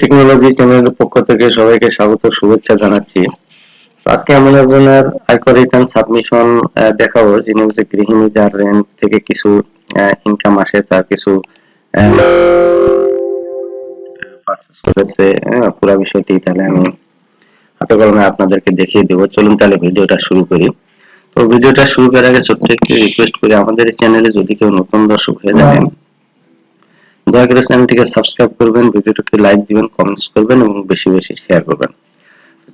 Technology চ্যানেলের পক্ষ থেকে সবাইকে স্বাগত, শুভেচ্ছা জানাচ্ছি। আজকে আমি একজনের আয়কর রিটার্ন সাবমিশন দেখাবো, যিনি হচ্ছে গৃহিণী, যার রেন্ট থেকে কিছু ইনকাম আসে, তার কিছু করেছে পুরো বিষয়টি তাহলে আমি হাতে কলমে আপনাদেরকে দেখিয়ে দেবো। চলুন তাহলে ভিডিওটা শুরু করি। তো ভিডিওটা শুরু করার আগে ছোট্ট একটি রিকোয়েস্ট করি। আমাদের এই চ্যানেলে যদি কেউ নতুন দর্শক হয়ে থাকেন দয়া করে চ্যানেলটিকে সাবস্ক্রাইব করবেন ভিডিওটিকে লাইক দিবেন কমেন্টস করবেন এবং বেশি বেশি শেয়ার করবেন।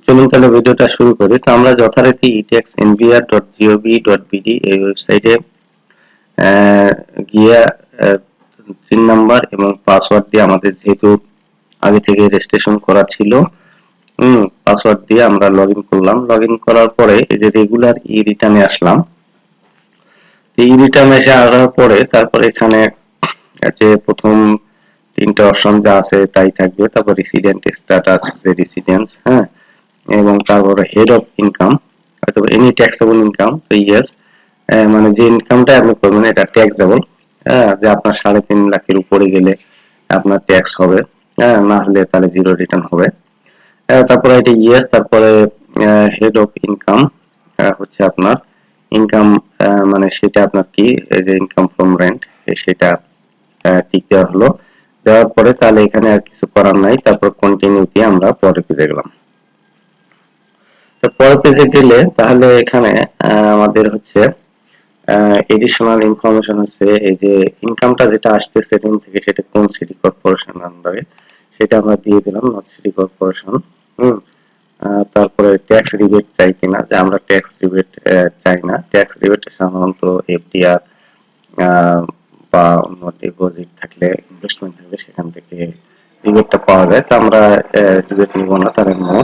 চলুন তাহলে ভিডিওটা শুরু করি। তো আমরা যথারীতি etax NBR dot gov dot BD এই ওয়েবসাইটে গিয়ে তিন নাম্বার এবং পাসওয়ার্ড দিয়ে আমাদের যেহেতু আগে থেকে রেজিস্ট্রেশন করা ছিল হুম পাসওয়ার্ড দিয়ে আমরা লগ করলাম। লগ করার পরে এই যে রেগুলার ই রিটার্নে আসলাম। ই রিটার্ন এসে আসার পরে তারপরে এখানে আছে প্রথম তিনটা অপশন যা আছে তাই থাকবে। তারপর রেসিডেন্ট স্ট্যাটাস যে রেসিডেন্স হ্যাঁ এবং তারপরে হেড অফ ইনকাম অথবা এনি ট্যাক্সেবল ইনকাম তো ইয়েস মানে যে ইনকামটা আপনি করবেন, এটা ট্যাক্সেবল হ্যাঁ যে আপনার সাড়ে তিন লাখের উপরে গেলে আপনার ট্যাক্স হবে হ্যাঁ না হলে তাহলে জিরো রিটার্ন হবে। তারপরে এটা ইয়েস তারপরে হেড অফ ইনকাম হচ্ছে আপনার। ইনকাম মানে সেটা আপনার কি? ইনকাম ফ্রম রেন্ট সেটা টিক দেওয়া হলো। দেওয়ার পরে তাহলে এখানে আর কিছু করার নাই। তারপর কন্টিনিউ দিয়ে আমরা পরে পেজে গেলাম তো পরের পেজে গেলে তাহলে এখানে আমাদের হচ্ছে এডিশনাল ইনফরমেশন হচ্ছে এই যে ইনকামটা যেটা আসছে সেদিন থেকে সেটা কোন সিটি কর্পোরেশন আন্ডারে সেটা আমরা দিয়ে দিলাম নর্থ সিটি কর্পোরেশন তারপরে ট্যাক্স রিবেট চাই কিনা, যে আমরা ট্যাক্স রিবেট চাই না। ট্যাক্স রিবেট সাধারণত এফডিআর বা অন্য ডিপোজিট থাকলে ইনভেস্টমেন্ট থাকলে সেখান থেকে রিবেটটা পাওয়া যায়। তো আমরা রিবেট নিব না, তার নো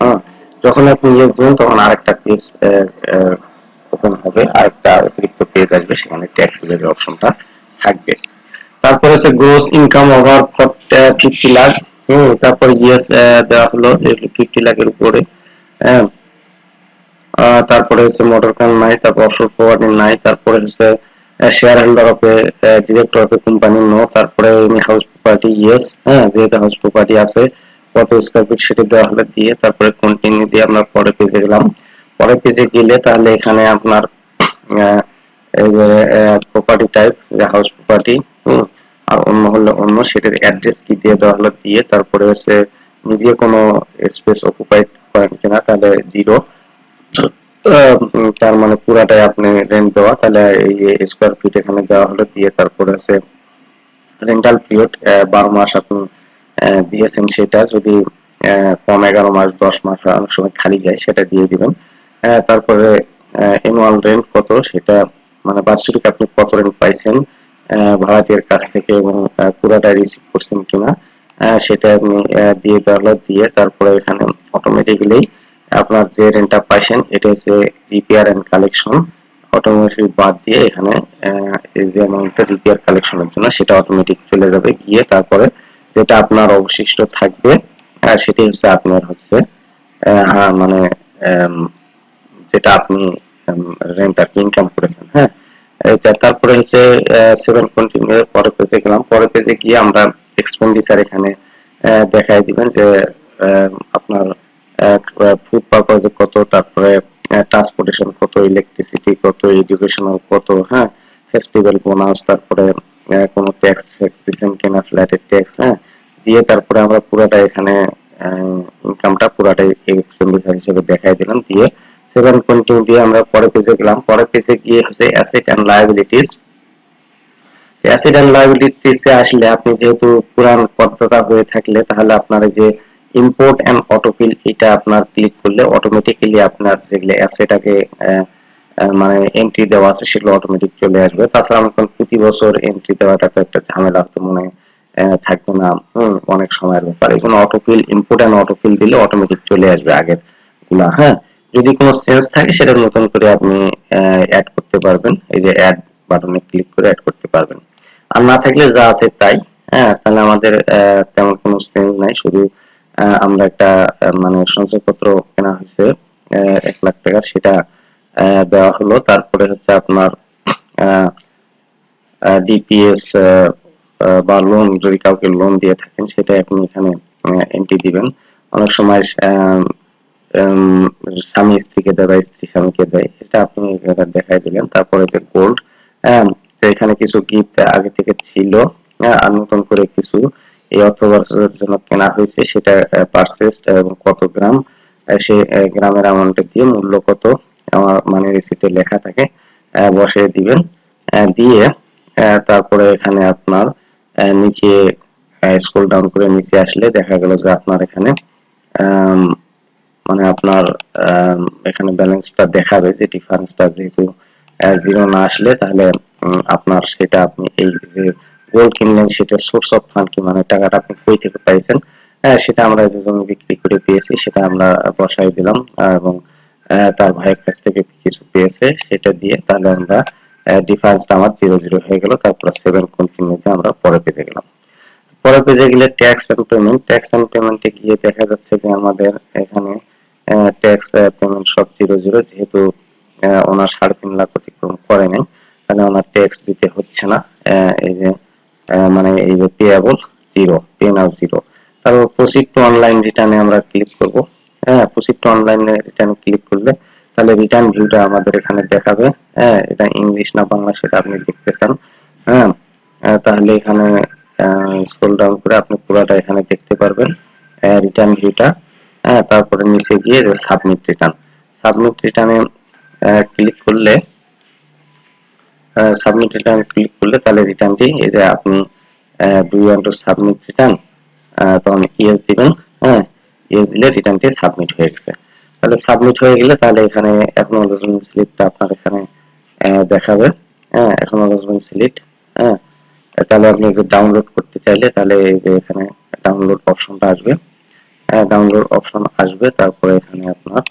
হ্যাঁ যখন আপনি ইয়েস দেবেন তখন আরেকটা পেজ ওপেন হবে। আরেকটা অতিরিক্ত পেজ আসবে, সেখানে ট্যাক্স রিবেটের অপশনটা থাকবে। তারপরে হচ্ছে gross income over for fifty lakh hmm, তারপর ইয়েস দেওয়া হলো ফিফটি লাখের উপরে হ্যাঁ। তারপরে হচ্ছে মোটর কার নাই, তারপর অফশোর প্রপার্টি নাই, তারপরে হচ্ছে share holder of director of company no তারপরে হাউস প্রপার্টি ইয়েস হ্যাঁ যেহেতু হাউস প্রপার্টি আছে, কত স্কোয়ার ফিট সেটা দেওয়া হলে দিয়ে তারপরে কন্টিনিউ দিয়ে আমরা পরে পেজে গেলাম। পরের পেজে গেলে তাহলে এখানে আপনার প্রপার্টি টাইপ যে হাউস প্রপার্টি আর অন্য হলে অন্য, সেটার অ্যাড্রেস কি দিয়ে দেওয়া হলো, দিয়ে তারপরে হচ্ছে নিজে কোনো স্পেস অকুপাইড করেন কিনা, তাহলে জিরো তার মানে পুরাটাই আপনি রেন্ট দেওয়া, তাহলে এই স্কোয়ার ফিট এখানে দেওয়া হলো, দিয়ে তারপরে হচ্ছে রেন্টাল পিরিয়ড বারো মাস আপনি দিয়েছেন সেটা, যদি কম এগারো মাস, দশ মাস অনেক সময় খালি যায়, সেটা দিয়ে দিবেন। তারপরে অ্যানুয়াল রেন্ট কত, সেটা মানে বার্ষিক আপনি কত রেন্ট পাইছেন ভাড়াটিয়ার কাছ থেকে এবং পুরাটা রিসিভ করছেন কিনা সেটা আপনি দিয়ে দেওয়া দিয়ে তারপরে এখানে অটোমেটিক্যালি আপনার যে রেন্টটা পাইছেন, এটা হচ্ছে রিপেয়ার অ্যান্ড কালেকশন অটোমেটিক বাদ দিয়ে এখানে যে অ্যামাউন্টটা রিপেয়ার কালেকশনের জন্য, সেটা অটোমেটিক চলে যাবে। গিয়ে তারপরে যেটা আপনার অবশিষ্ট থাকবে সেটাই হচ্ছে আপনার হচ্ছে মানে যেটা আপনি রেন্ট আর কি ইনকাম করেছেন হ্যাঁ? এটা তারপরে হচ্ছে সেভেন কন্টিনিউ পরের পেজে গেলাম পরের পেজে গিয়ে আমরা এক্সপেন্ডিচার এখানে দেখাই দিবেন যে আপনার ফুড পারপাজে কত, তারপরে ট্রান্সপোর্টেশন কত ইলেকট্রিসিটি কত এডুকেশনাল কত হ্যাঁ ফেস্টিভ্যাল বোনাস তারপরে কোনো ট্যাক্স দিচ্ছেন কিনা ফ্ল্যাটের ট্যাক্স হ্যাঁ দিয়ে তারপরে আমরা পুরাটা এখানে ইনকামটা পুরাটাই এক্সপেন্ডিচার হিসেবে দেখাই দিলাম, দিয়ে সেভেন কন্টিনিউ দিয়ে আমরা পরের পেজে গেলাম। পরের পেজে গিয়ে হচ্ছে অ্যাসেট অ্যান্ড অ্যাসেট অ্যান্ড আসলে আপনি যেহেতু পুরান করদাতা হয়ে থাকলে, তাহলে আপনার যে ইম্পোর্ট এন্ড অটোফিল এটা আপনার ক্লিক করলে অটোমেটিক্যালি আপনার যেগুলো মানে এন্ট্রি দেওয়া আছে সেগুলো অটোমেটিক চলে আসবে। তাছাড়া প্রতি বছর এন্ট্রি দেওয়াটা তো একটা ঝামেলা তো মনে থাকবে না। অনেক সময়ের ব্যাপার। এখানে অটোফিল ইম্পোর্ট এন্ড অটোফিল দিলে অটোমেটিক চলে আসবে আগেরগুলা হ্যাঁ? যদি কোনো সেন্স থাকে সেটা নতুন করে আপনি অ্যাড করতে পারবেন। এই যে অ্যাড বাটনে ক্লিক করে অ্যাড করতে পারবেন। আর না থাকলে যা আছে তাই হ্যাঁ? তাহলে আমাদের তেমন কোনো সেন্স নাই। শুধু আমরা একটা মানে সঞ্চয়পত্র কেনা হয়েছে এক লাখ টাকার। সেটা দেওয়া হলো। তারপরে হচ্ছে আপনার ডিপিএস বা লোন যদি কাউকে লোন দিয়ে থাকেন, সেটা আপনি এখানে এন্ট্রি দিবেন। অনেক সময় স্বামী স্ত্রীকে দেয় বা স্ত্রী স্বামীকে দেয় এটা আপনি দেখাই দিলেন। তারপরে যে গোল্ড এখানে কিছু গিফট আগে থেকে ছিল হ্যাঁ, আর নতুন করে কিছু এই অর্থ বছরের জন্য কেনা হয়েছে। সেটা পারচেস এবং কত গ্রাম সে গ্রামের অ্যামাউন্টে দিয়ে মূল্য কত মানে রিসিপ্টে লেখা থাকে বসিয়ে দিবেন দিয়ে তারপরে এখানে আপনার নিচে স্ক্রল ডাউন করে নিচে আসলে দেখা গেল যে আপনার এখানে মানে আপনার এখানে ব্যালেন্সটা দেখাবে যে ডিফারেন্সটা যেহেতু জিরো না আসলে তাহলে আপনার সেটা আপনি এই যে গোল্ড কিনলেন সেটা সোর্স অফ ফান্ড কি মানে টাকাটা আপনি কই থেকে পাইছেন হ্যাঁ সেটা আমরা জমি বিক্রি করে পেয়েছি, সেটা আমরা বসাই দিলাম এবং তার ভাইয়ের কাছ থেকে কিছু পেয়েছে, সেটা দিয়ে তাহলে আমরা ডিফারেন্সটা আমার জিরো জিরো হয়ে গেল, তারপর সেভেন কন্টিনিউতে আমরা পরে পেতে গেলাম। পরে পেজে গেলে tax and payment tax and পেমেন্টে গিয়ে দেখা যাচ্ছে যে আমাদের এখানে ট্যাক্স পেমেন্ট সব জিরো জিরো যেহেতু ওনার সাড়ে তিন লাখ অতিক্রম করে নাই, তাহলে ওনার ট্যাক্স দিতে হচ্ছে না এই যে মানে এই যে payable zero pay now zero তারপর প্রসিড টু অনলাইন রিটার্নে আমরা ক্লিক করব হ্যাঁ proceed to online return click করলে, তাহলে রিটার্ন ভিউটা আমাদের এখানে দেখাবে হ্যাঁ এটা ইংলিশ না বাংলা সেটা আপনি দেখতে চান হ্যাঁ তাহলে এখানে স্ক্রল ডাউন করে আপনি পুরোটা এখানে দেখতে পারবেন রিটার্ন ভিউটা হ্যাঁ তারপরে নিচে গিয়ে সাবমিট রিটার্ন সাবমিট রিটার্নে ক্লিক করলে সাবমিট রিটার্ন ক্লিক করলে তাহলে রিটার্নটি এই যে আপনি do you to submit return তখন ইয়েস দিবেন হ্যাঁ ইয়েস দিলে রিটার্নটি সাবমিট হয়ে গেছে। তাহলে সাবমিট হয়ে গেলে তাহলে এখানে অ্যাকনোলেজমেন্ট স্লিপটা আপনার এখানে দেখাবে হ্যাঁ অ্যাকনোলেজমেন্ট স্লিপ হ্যাঁ। তাহলে আপনি ডাউনলোড করতে চাইলে তাহলে এই যে এখানে ডাউনলোড অপশনটা আসবে। ডাউনলোড অপশন আসবে, তারপরে এখানে আপনার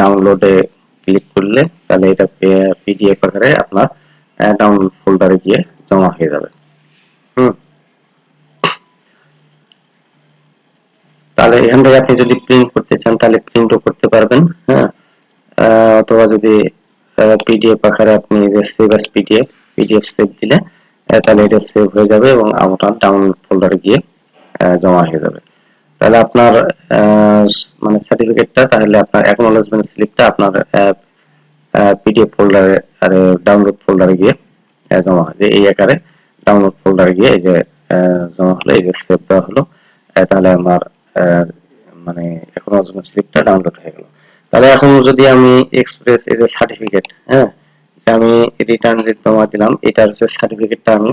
ডাউনলোডে ক্লিক করলে তাহলে এটা পিডিএফ আকারে আপনার ডাউনলোড ফোল্ডারে গিয়ে জমা হয়ে যাবে। হুম। তাহলে এখান থেকে আপনি যদি প্রিন্ট করতে চান, তাহলে প্রিন্টও করতে পারবেন হ্যাঁ। অথবা যদি পিডিএফ আকারে আপনি save as PDF PDF save দিলে তাহলে এটা সেভ হয়ে যাবে এবং আপনার ডাউনলোড ফোল্ডারে গিয়ে জমা হয়ে যাবে। তাহলে আপনার মানে সার্টিফিকেটটা তাহলে আপনার অ্যাকনোলেজমেন্ট স্লিপটা আপনার পিডিএফ ফোল্ডারে আর ডাউনলোড ফোল্ডারে গিয়ে জমা হয় যে এই আকারে ডাউনলোড ফোল্ডারে গিয়ে এই যে জমা হলো, এই যে সেভ দেওয়া হলো তাহলে আমার মানে অ্যাকনোলেজমেন্ট স্লিপটা ডাউনলোড হয়ে গেল। তাহলে এখন যদি আমি এক্সপ্রেস এই যে সার্টিফিকেট হ্যাঁ যে আমি রিটার্ন যে জমা দিলাম, এটার হচ্ছে সার্টিফিকেটটা আমি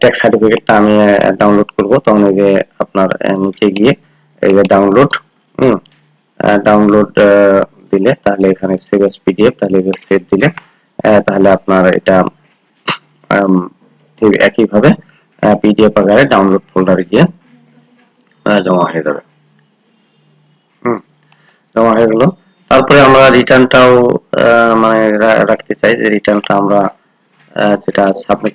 ট্যাক্স সার্টিফিকেটটা আমি ডাউনলোড করব। তখন এই যে আপনার নিচে গিয়ে এই যে ডাউনলোড হুম ডাউনলোড দিলে তাহলে এখানে সেভ এস পিডিএফ তাহলে সেভ দিলে তাহলে আপনার এটা ঠিক একইভাবে পিডিএফ আকারে ডাউনলোড ফোল্ডারে গিয়ে জমা হয়ে যাবে। হুম, জমা হয়ে গেল। তারপরে আমরা রিটার্নটাও মানে রাখতে চাই যে রিটার্নটা আমরা যেটা সাবমিট